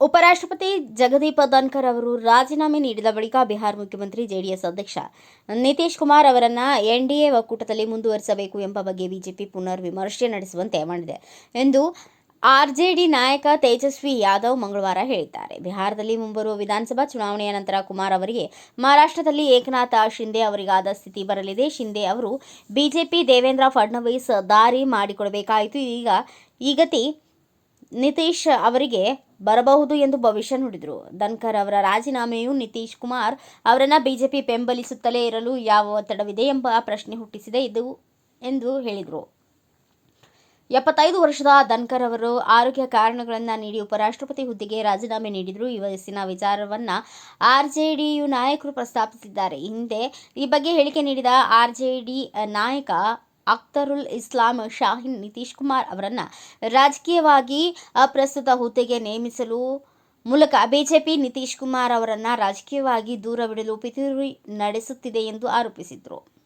ಉಪರಾಷ್ಟ್ರಪತಿ ಜಗದೀಪ ಧನ್ಕರ್ ಅವರು ರಾಜೀನಾಮೆ ನೀಡಿದ ಬಳಿಕ ಬಿಹಾರ್ ಮುಖ್ಯಮಂತ್ರಿ ಜೆಡಿಎಸ್ ಅಧ್ಯಕ್ಷ ನಿತೀಶ್ ಕುಮಾರ್ ಅವರನ್ನು ಎನ್ಡಿಎ ಒಕ್ಕೂಟದಲ್ಲಿ ಮುಂದುವರಿಸಬೇಕು ಎಂಬ ಬಗ್ಗೆ ಬಿಜೆಪಿ ಪುನರ್ ವಿಮರ್ಶೆ ನಡೆಸುವಂತೆ ಮಾಡಿದೆ ಎಂದು ಆರ್ಜೆಡಿ ನಾಯಕ ತೇಜಸ್ವಿ ಯಾದವ್ ಮಂಗಳವಾರ ಹೇಳಿದ್ದಾರೆ. ಬಿಹಾರದಲ್ಲಿ ಮುಂಬರುವ ವಿಧಾನಸಭಾ ಚುನಾವಣೆಯ ನಂತರ ಕುಮಾರ್ ಅವರಿಗೆ ಮಹಾರಾಷ್ಟ್ರದಲ್ಲಿ ಏಕನಾಥ ಶಿಂದೆ ಅವರಿಗಾದ ಸ್ಥಿತಿ ಬರಲಿದೆ. ಶಿಂದೆ ಅವರು ಬಿಜೆಪಿ ದೇವೇಂದ್ರ ಫಡ್ನವೀಸ್ ದಾರಿ ಮಾಡಿಕೊಡಬೇಕಾಯಿತು. ಈಗ ಈ ಗತಿ ನಿತೀಶ್ ಅವರಿಗೆ ಬರಬಹುದು ಎಂದು ಭವಿಷ್ಯ ನುಡಿದರು. ಧನ್ಕರ್ ಅವರ ರಾಜೀನಾಮೆಯು ನಿತೀಶ್ ಕುಮಾರ್ ಅವರನ್ನು ಬಿಜೆಪಿ ಬೆಂಬಲಿಸುತ್ತಲೇ ಇರಲು ಯಾವ ಒತ್ತಡವಿದೆ ಎಂಬ ಪ್ರಶ್ನೆ ಹುಟ್ಟಿಸಿದೆ ಇದು ಎಂದು ಹೇಳಿದರು. ಎಪ್ಪತ್ತೈದು ವರ್ಷದ ಧನ್ಕರ್ ಅವರು ಆರೋಗ್ಯ ಕಾರಣಗಳನ್ನು ನೀಡಿ ಉಪರಾಷ್ಟ್ರಪತಿ ಹುದ್ದೆಗೆ ರಾಜೀನಾಮೆ ನೀಡಿದರು. ಈ ವಯಸ್ಸಿನ ವಿಚಾರವನ್ನು ಆರ್ ವಿಚಾರವನ್ನ ಆರ್ಜೆಡಿಯು ನಾಯಕರು ಪ್ರಸ್ತಾಪಿಸಿದ್ದಾರೆ. ಹಿಂದೆ ಈ ಬಗ್ಗೆ ಹೇಳಿಕೆ ನೀಡಿದ ಆರ್ ಜೆ ಡಿ ನಾಯಕ ಅಖ್ತರುಲ್ ಇಸ್ಲಾಂ ಶಾಹಿನ್ ನಿತೀಶ್ ಕುಮಾರ್ ಅವರನ್ನು ರಾಜಕೀಯವಾಗಿ ಅಪ್ರಸ್ತುತ ಹುದ್ದೆಗೆ ನೇಮಿಸಲು ಮೂಲಕ ಬಿಜೆಪಿ ನಿತೀಶ್ ಕುಮಾರ್ ಅವರನ್ನು ರಾಜಕೀಯವಾಗಿ ದೂರವಿಡಲು ಪಿತೂರಿ ನಡೆಸುತ್ತಿದೆ ಎಂದು ಆರೋಪಿಸಿದರು.